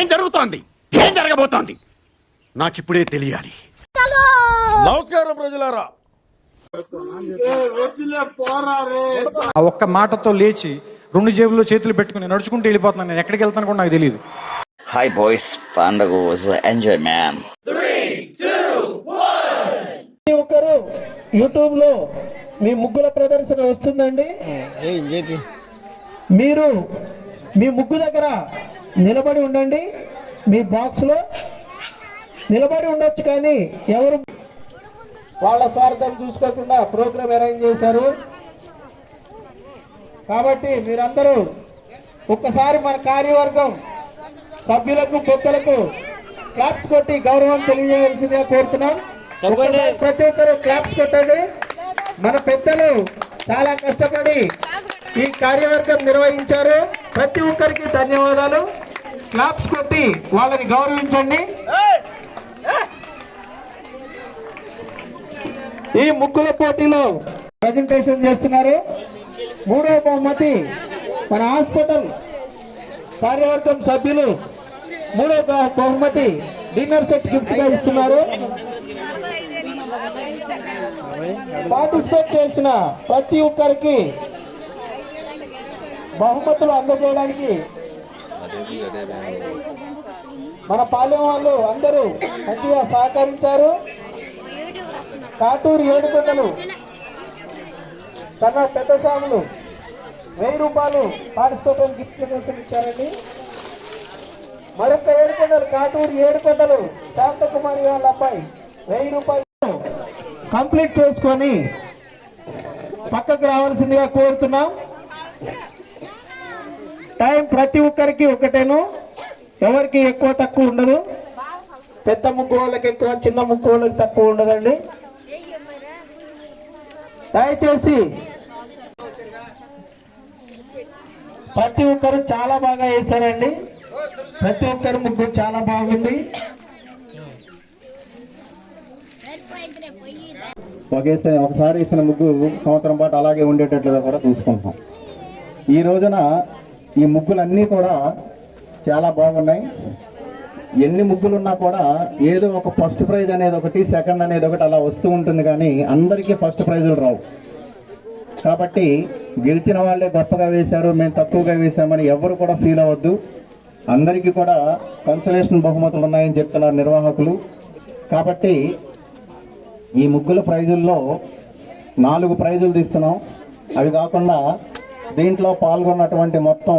ఏం జరుగుతోంది? ఏం జరగబోతోంది? నాకిప్పుడే తెలియాలి. నమస్కారం ప్రజలారా. ఆ ఒక్క మాటతో లేచి రెండు జేబుల్లో చేతులు పెట్టుకుని నడుచుకుంటూ వెళ్ళిపోతున్నాను. నేను ఎక్కడికి వెళ్తాను కూడా నాకు తెలియదు Hi boys, Pandago was enjoy man. ప్రతి ఒక్కరు యూట్యూబ్లో మీ ముగ్గుల ప్రదర్శన వస్తుందండి. మీరు మీ ముగ్గు దగ్గర నిలబడి ఉండండి. మీ బాక్స్లో నిలబడి ఉండొచ్చు కానీ ఎవరు వాళ్ళ స్వార్థం చూసుకోకుండా ప్రోగ్రామ్ అరేంజ్ చేశారు. కాబట్టి మీరందరూ ఒక్కసారి మన కార్యవర్గం సభ్యులకు పెద్దలకు క్లాప్స్ కొట్టి గౌరవం తెలియజేయాల్సిందిగా కోరుతున్నాం. ప్రతి ఒక్కరు క్లాప్స్ కొట్టండి. మన పెద్దలు చాలా కష్టపడి ఈ కార్యవర్గం నిర్వహించారు. ప్రతి ఒక్కరికి ధన్యవాదాలు. క్లాప్స్ కొట్టి వాళ్ళని గౌరవించండి. ఈ ముగ్గుల పోటీలో ప్రజెంటేషన్ చేస్తున్నారు. మూడవ బహుమతి మన హాస్పిటల్ కార్యవర్గం సభ్యులు. మూడవ బహుమతి డిన్నర్ సెట్ గిఫ్ట్గా ఇస్తున్నారు. పార్టిసిపేట్ చేసిన ప్రతి ఒక్కరికి బహుమతులు అందజేయడానికి మన పాలెం వాళ్ళు అందరూ మంచిగా సహకరించారు. కాటూరు ఏడుకొండలు తన పెద్ద స్వాములు వెయ్యి రూపాయలు పార్టిసిపేట్ గిఫ్ట్ ఇచ్చారండి. మరొక ఏడుకొండలు కాటూరు ఏడుకొండలు శాంతకుమారి వాళ్ళ అబ్బాయి వెయ్యి రూపాయలు కంప్లీట్ చేసుకొని పక్కకు రావాల్సిందిగా కోరుతున్నాం. టైం ప్రతి ఒక్కరికి ఒకటేను. ఎవరికి ఎక్కువ తక్కువ ఉండదు. పెద్ద ముక్కు వాళ్ళకి ఎక్కువ చిన్న ముక్కు వాళ్ళకి తక్కువ ఉండదండి. దయచేసి ప్రతి ఒక్కరు చాలా బాగా వేశారండి. ప్రతి ఒక్కరు ముగ్గు చాలా బాగుంది. ఒకేసారి ఒకసారి వేసిన ముగ్గు సంవత్సరం పాటు అలాగే ఉండేటట్లుగా కూడా చూసుకుంటాం. ఈ రోజున ఈ ముగ్గులన్నీ కూడా చాలా బాగున్నాయి. ఎన్ని ముగ్గులు ఉన్నా కూడా ఏదో ఒక ఫస్ట్ ప్రైజ్ అనేది ఒకటి సెకండ్ అనేది ఒకటి అలా వస్తూ ఉంటుంది కానీ అందరికీ ఫస్ట్ ప్రైజులు రావు. కాబట్టి గెలిచిన వాళ్ళే గొప్పగా వేశారు మేము తక్కువగా వేశామని ఎవరు కూడా ఫీల్ అవ్వద్దు. అందరికీ కూడా కన్సలేషన్ బహుమతులు ఉన్నాయని చెప్తున్నారు నిర్వాహకులు. కాబట్టి ఈ ముగ్గుల ప్రైజుల్లో నాలుగు ప్రైజులు తీస్తున్నాం. అవి కాకుండా దీంట్లో పాల్గొన్నటువంటి మొత్తం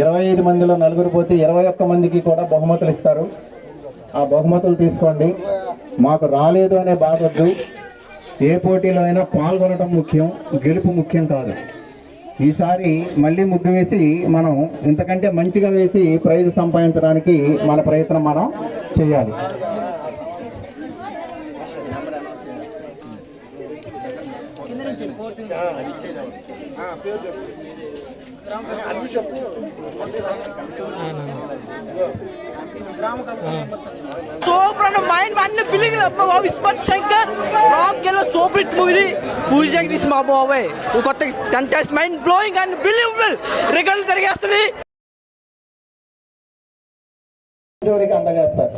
ఇరవై ఐదు మందిలో నలుగురు పోతే ఇరవై ఒక్క మందికి కూడా బహుమతులు ఇస్తారు. ఆ బహుమతులు తీసుకోండి. మాకు రాలేదు అనే బాధొద్దు ఏ పోటీలో అయినా పాల్గొనడం ముఖ్యం గెలుపు ముఖ్యం కాదు. ఈసారి మళ్ళీ ముగ్గు వేసి మనం ఇంతకంటే మంచిగా వేసి ప్రైజ్ సంపాదించడానికి మన ప్రయత్నం మనం చేయాలి. Sobrang mind man na biling na mga Wispat Shankar. Rob Gelo Sobrit movie. పూజకి తీసి మా బాబాయ్ కొత్త contest mind blowing and believable రికార్డులు తిరిగేస్తుంది చివరికి అందజేస్తారు